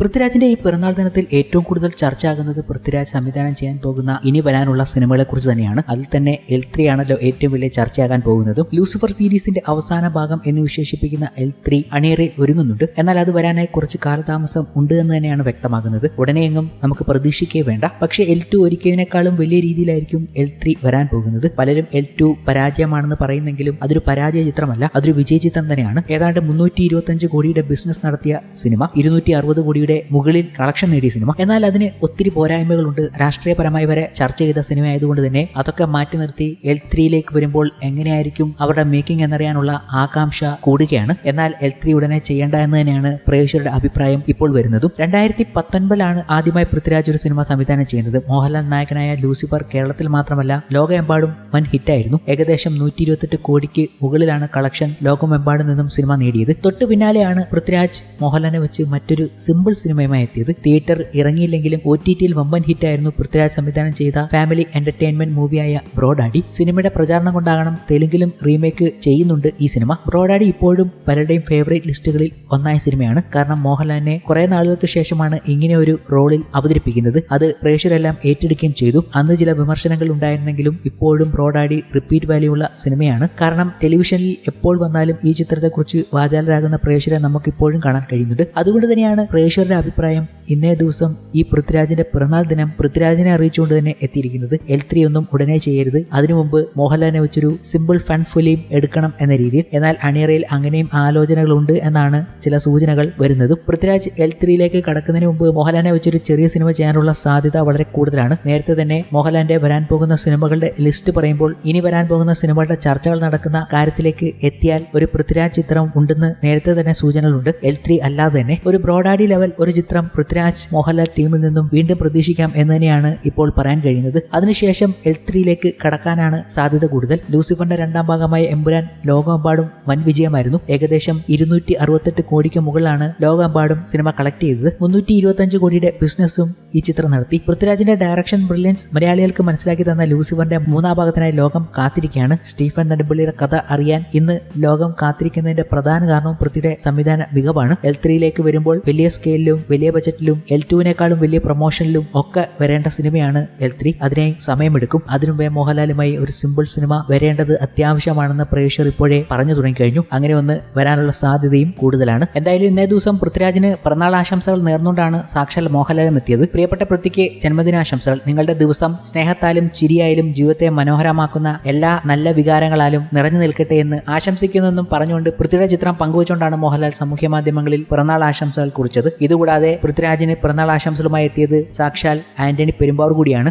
പൃഥ്വിരാജിന്റെ ഈ പിറന്നാൾ ദിനത്തിൽ ഏറ്റവും കൂടുതൽ ചർച്ചയാകുന്നത് പൃഥ്വിരാജ് സംവിധാനം ചെയ്യാൻ പോകുന്ന ഇനി വരാനുള്ള സിനിമകളെ കുറിച്ച് തന്നെയാണ്. അതിൽ തന്നെ എൽ ത്രീ ആണല്ലോ ഏറ്റവും വലിയ ചർച്ചയാകാൻ പോകുന്നതും. ലൂസിഫർ സീരീസിന്റെ അവസാന ഭാഗം എന്ന് വിശേഷിപ്പിക്കുന്ന എൽ ത്രീ അണിയറയിൽ ഒരുങ്ങുന്നുണ്ട്. എന്നാൽ അത് വരാനായി കുറച്ച് കാലതാമസം ഉണ്ട് എന്ന് തന്നെയാണ് വ്യക്തമാകുന്നത്. ഉടനെയെങ്ങും നമുക്ക് പ്രതീക്ഷിക്കേ വേണ്ട. പക്ഷേ എൽ ടു ഒരുക്കിയതിനേക്കാളും വലിയ രീതിയിലായിരിക്കും എൽ ത്രീ വരാൻ പോകുന്നത്. പലരും എൽ ടു പരാജയമാണെന്ന് പറയുന്നെങ്കിലും അതൊരു പരാജയ ചിത്രമല്ല അതൊരു വിജയ ചിത്രം തന്നെയാണ്. ഏതാണ്ട് മുന്നൂറ്റി ഇരുപത്തഞ്ച് കോടിയുടെ ബിസിനസ് നടത്തിയ സിനിമ ഇരുന്നൂറ്റി അറുപത് കോടിയുടെ മുകളിൽ കളക്ഷൻ നേടിയ സിനിമ. എന്നാൽ അതിന് ഒത്തിരി പോരായ്മകളുണ്ട്. രാഷ്ട്രീയപരമായി വരെ ചർച്ച ചെയ്ത സിനിമ ആയതുകൊണ്ട് തന്നെ അതൊക്കെ മാറ്റി നിർത്തി എൽ ത്രീയിലേക്ക് വരുമ്പോൾ എങ്ങനെയായിരിക്കും അവരുടെ മേക്കിംഗ് എന്നറിയാനുള്ള ആകാംക്ഷ കൂടുകയാണ്. എന്നാൽ എൽ ത്രീ ഉടനെ ചെയ്യേണ്ട എന്ന് തന്നെയാണ് പ്രേക്ഷകരുടെ അഭിപ്രായം ഇപ്പോൾ വരുന്നതും. രണ്ടായിരത്തി പത്തൊൻപതിലാണ് ആദ്യമായി പൃഥ്വിരാജ് ഒരു സിനിമ സംവിധാനം ചെയ്യുന്നത്. മോഹൻലാൽ നായകനായ ലൂസിഫർ കേരളത്തിൽ മാത്രമല്ല ലോകമെമ്പാടും വൻ ഹിറ്റായിരുന്നു. ഏകദേശം നൂറ്റി ഇരുപത്തെട്ട് കോടിക്ക് മുകളിലാണ് കളക്ഷൻ ലോകമെമ്പാടും നിന്നും സിനിമ നേടിയത്. തൊട്ടു പിന്നാലെയാണ് പൃഥ്വിരാജ് മോഹൻലാലിനെ വെച്ച് മറ്റൊരു സിമ്പിൾ സിനിമയുമായി എത്തിയത്. തിയേറ്റർ ഇറങ്ങിയില്ലെങ്കിലും ഒ ടി ടിയിൽ വമ്പൻ ഹിറ്റായിരുന്നു പൃഥ്വിരാജ് സംവിധാനം ചെയ്ത ഫാമിലി എന്റർടൈൻമെന്റ് മൂവിയായ ബ്രോഡാഡി. സിനിമയുടെ പ്രചാരണം കൊണ്ടാകണം തെലുങ്കിലും റീമേക്ക് ചെയ്യുന്നുണ്ട് ഈ സിനിമ. ബ്രോഡാഡി ഇപ്പോഴും പലരുടെയും ഫേവറേറ്റ് ലിസ്റ്റുകളിൽ ഒന്നായ സിനിമയാണ്. കാരണം മോഹൻലാലിനെ കുറെ നാളുകൾക്ക് ശേഷമാണ് ഇങ്ങനെ ഒരു റോളിൽ അവതരിപ്പിക്കുന്നത്. അത് പ്രേക്ഷകരെല്ലാം ഏറ്റെടുക്കുകയും ചെയ്തു. അന്ന് ചില വിമർശനങ്ങൾ ഉണ്ടായിരുന്നെങ്കിലും ഇപ്പോഴും ബ്രോഡാഡി റിപ്പീറ്റ് വാല്യൂ ഉള്ള സിനിമയാണ്. കാരണം ടെലിവിഷനിൽ എപ്പോൾ വന്നാലും ഈ ചിത്രത്തെക്കുറിച്ച് വാചാലരാകുന്ന പ്രേക്ഷകരെ നമുക്ക് ഇപ്പോഴും കാണാൻ കഴിയുന്നുണ്ട്. അതുകൊണ്ട് തന്നെയാണ് പ്രേക്ഷകരുടെ അഭിപ്രായം ഇന്നേ ദിവസം ഈ പൃഥ്വിരാജിന്റെ പിറന്നാൾ ദിനം പൃഥ്വിരാജിനെ അറിയിച്ചുകൊണ്ട് തന്നെ എത്തിയിരിക്കുന്നത് എൽ ത്രീ ഒന്നും ഉടനെ ചെയ്യരുത്. അതിനു മുമ്പ് മോഹൻലാലിനെ വെച്ചൊരു സിമ്പിൾ ഫൺ ഫിലിം എടുക്കണം എന്ന രീതിയിൽ. എന്നാൽ അണിയറയിൽ അങ്ങനെയും ആലോചനകളുണ്ട് എന്നാണ് ചില സൂചനകൾ വരുന്നത്. പൃഥ്വിരാജ് എൽ ത്രീയിലേക്ക് കടക്കുന്നതിന് മുമ്പ് മോഹൻലാലിനെ വെച്ചൊരു ചെറിയ സിനിമ ചെയ്യാനുള്ള സാധ്യത വളരെ കൂടുതലാണ്. നേരത്തെ തന്നെ മോഹൻലാലിന്റെ വരാൻ പോകുന്ന സിനിമകളുടെ ലിസ്റ്റ് പറയുമ്പോൾ ഇനി വരാൻ പോകുന്ന സിനിമകളുടെ ചർച്ചകൾ നടക്കുന്ന കാര്യത്തിലേക്ക് എത്തിയാൽ ഒരു പൃഥ്വിരാജ് ചിത്രം ഉണ്ടെന്ന് നേരത്തെ തന്നെ സൂചനകളുണ്ട്. എൽ ത്രീ അല്ലാതെ തന്നെ ഒരു ബ്രോഡാഡി ലെവൽ ഒരു ചിത്രം പൃഥ്വിരാജ് മോഹൻലാൽ ടീമിൽ നിന്നും വീണ്ടും പ്രതീക്ഷിക്കാം എന്ന് തന്നെയാണ് ഇപ്പോൾ പറയാൻ കഴിയുന്നത്. അതിനുശേഷം എൽ ത്രീയിലേക്ക് കടക്കാനാണ് സാധ്യത കൂടുതൽ. ലൂസിഫറിന്റെ രണ്ടാം ഭാഗമായ എമ്പുരാൻ ലോകമെമ്പാടും വൻ വിജയമായിരുന്നു. ഏകദേശം ഇരുന്നൂറ്റി അറുപത്തെട്ട് കോടിക്ക് മുകളിലാണ് ലോകമെമ്പാടും സിനിമ കളക്ട് ചെയ്തത്. മുന്നൂറ്റി ഇരുപത്തഞ്ച് കോടിയുടെ ബിസിനസ്സും ഈ ചിത്രം നടത്തി. പൃഥ്വിരാജിന്റെ ഡയറക്ഷൻ ബ്രില്യൻസ് മലയാളികൾക്ക് മനസ്സിലാക്കി തന്ന ലൂസിഫറിന്റെ മൂന്നാം ഭാഗത്തിനായി ലോകം കാത്തിരിക്കുകയാണ്. സ്റ്റീഫൻ നെടുമ്പള്ളിയുടെ കഥ അറിയാൻ ഇന്ന് ലോകം കാത്തിരിക്കുന്നതിന്റെ പ്രധാന കാരണം പൃഥ്വിയുടെ സംവിധാന മികവാണ്. എൽ ത്രീയിലേക്ക് വരുമ്പോൾ വലിയ സ്കെയിലിലും വലിയ ബജറ്റിലും എൽ ടുവിനേക്കാളും വലിയ പ്രൊമോഷനിലും ഒക്കെ വരേണ്ട സിനിമയാണ് എൽ ത്രീ അതിനായി സമയമെടുക്കും. അതിനുമുമ്പേ മോഹൻലാലുമായി ഒരു സിമ്പിൾ സിനിമ വരേണ്ടത് അത്യാവശ്യമാണെന്ന് പ്രേക്ഷകർ ഇപ്പോഴേ പറഞ്ഞു തുടങ്ങിക്കഴിഞ്ഞു. അങ്ങനെ ഒന്ന് വരാനുള്ള സാധ്യതയും കൂടുതലാണ്. എന്തായാലും ഇന്നേ ദിവസം പൃഥ്വിരാജിന് പിറന്നാൾ ആശംസകൾ നേർന്നുകൊണ്ടാണ് സാക്ഷാൽ മോഹൻലാലും എത്തിയത്. പ്രിയപ്പെട്ട പൃഥ്വിക്ക് ജന്മദിനാശംസകൾ. നിങ്ങളുടെ ദിവസം സ്നേഹത്താലും ചിരിയായാലും ജീവിതത്തെ മനോഹരമാക്കുന്ന എല്ലാ നല്ല വികാരങ്ങളാലും നിറഞ്ഞു നിൽക്കട്ടെ എന്ന് ആശംസിക്കുന്നെന്നും പറഞ്ഞുകൊണ്ട് പൃഥ്വിയുടെ ചിത്രം പങ്കുവച്ചുകൊണ്ടാണ് മോഹൻലാൽ സാമൂഹ്യ മാധ്യമങ്ങളിൽ പിറന്നാൾ ആശംസകൾ കുറിച്ചത്. ഇതുകൂടാതെ പൃഥ്വിരാജിന് പിറന്നാൾ ആശംസകളുമായി എത്തിയത് സാക്ഷാൽ ആന്റണി പെരുമ്പാവൂർ കൂടിയാണ്.